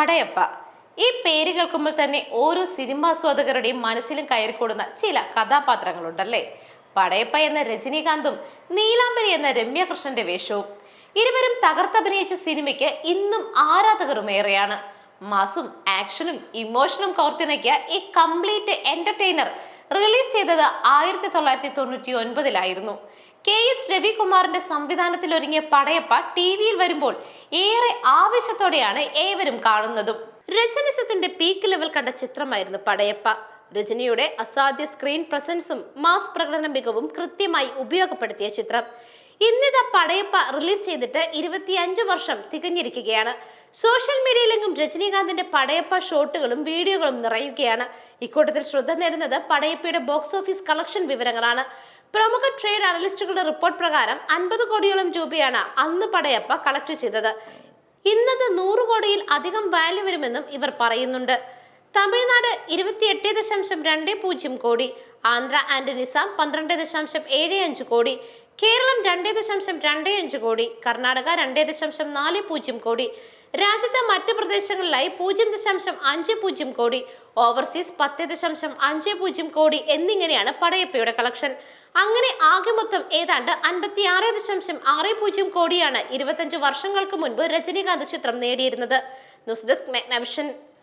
പടയപ്പ. ഈ പേര് കേൾക്കുമ്പോൾ തന്നെ ഓരോ സിനിമാസ്വാദകരുടെയും മനസ്സിലും കയറിക്കൂടുന്ന ചില കഥാപാത്രങ്ങളുണ്ടല്ലേ? പടയപ്പ എന്ന രജനീകാന്തും നീലാംബരി എന്ന രമ്യകൃഷ്ണന്റെ വേഷവും. ഇരുവരും തകർത്തഭിനയിച്ച സിനിമയ്ക്ക് ഇന്നും ആരാധകരും ഏറെയാണ് മാസും ആക്ഷനും ഇമോഷനും കോർത്തിണക്കിയ ഈ കംപ്ലീറ്റ് എന്റർടൈനർ റിലീസ് ചെയ്തത് ആയിരത്തി തൊള്ളായിരത്തി തൊണ്ണൂറ്റി ഒൻപതിലായിരുന്നു കെ എസ് രവികുമാറിന്റെ സംവിധാനത്തിൽ ഒരുങ്ങിയ പടയപ്പ ടി വിയിൽ വരുമ്പോൾ ഏറെ ആവേശത്തോടെയാണ് ഏവരും കാണുന്നതും. രചനസത്തിന്റെ പീക്ക് ലെവൽ കണ്ട ചിത്രമായിരുന്നു പടയപ്പ. രജനിയുടെ അസാധ്യ സ്ക്രീൻ പ്രസൻസും മാസ് പ്രകടന മികവും കൃത്യമായി ഉപയോഗപ്പെടുത്തിയ ചിത്രം. ഇന്നിതാ പടയപ്പ റിലീസ് ചെയ്തിട്ട് ഇരുപത്തിയഞ്ച് വർഷം തികഞ്ഞിരിക്കുകയാണ്. സോഷ്യൽ മീഡിയയിലെങ്കും രജനീകാന്തിന്റെ പടയപ്പ ഷോട്ടുകളും വീഡിയോകളും നിറയുകയാണ്. ഇക്കൂട്ടത്തിൽ ശ്രദ്ധ നേടുന്നത് പടയപ്പയുടെ ബോക്സ് ഓഫീസ് കളക്ഷൻ വിവരങ്ങളാണ്. പ്രമുഖ ട്രേഡ് അനലിസ്റ്റുകളുടെ റിപ്പോർട്ട് പ്രകാരം അൻപത് കോടിയോളം രൂപയാണ് അന്ന് പടയപ്പ കളക്ട് ചെയ്തത്. ഇന്നത് നൂറ് കോടിയിൽ അധികം വാല്യൂ വരുമെന്നും ഇവർ പറയുന്നുണ്ട്. തമിഴ്നാട് ഇരുപത്തിയെട്ട് ദശാംശം രണ്ട് പൂജ്യം കോടി ആന്ധ്ര ആൻഡ് നിസാം പന്ത്രണ്ട് ദശാംശം ഏഴ് അഞ്ച് കോടി കേരളം രണ്ട് ദശാംശം രണ്ട് അഞ്ച് കോടി കർണാടക രണ്ട് ദശാംശം നാല് പൂജ്യം കോടി രാജ്യത്തെ മറ്റ് പ്രദേശങ്ങളിലായി പൂജ്യം ദശാംശം അഞ്ച് പൂജ്യം കോടി ഓവർസീസ് പത്ത് ദശാംശം അഞ്ച് പൂജ്യം കോടി എന്നിങ്ങനെയാണ് പടയപ്പയുടെ കളക്ഷൻ. അങ്ങനെ ആകെ മൊത്തം ഏതാണ്ട് അൻപത്തി ആറ് ദശാംശം ആറ് പൂജ്യം കോടിയാണ് ഇരുപത്തഞ്ച് വർഷങ്ങൾക്ക് മുൻപ് രജനീകാന്ത് ചിത്രം നേടിയിരുന്നത്. News desk മെഗ്നവിഷൻ.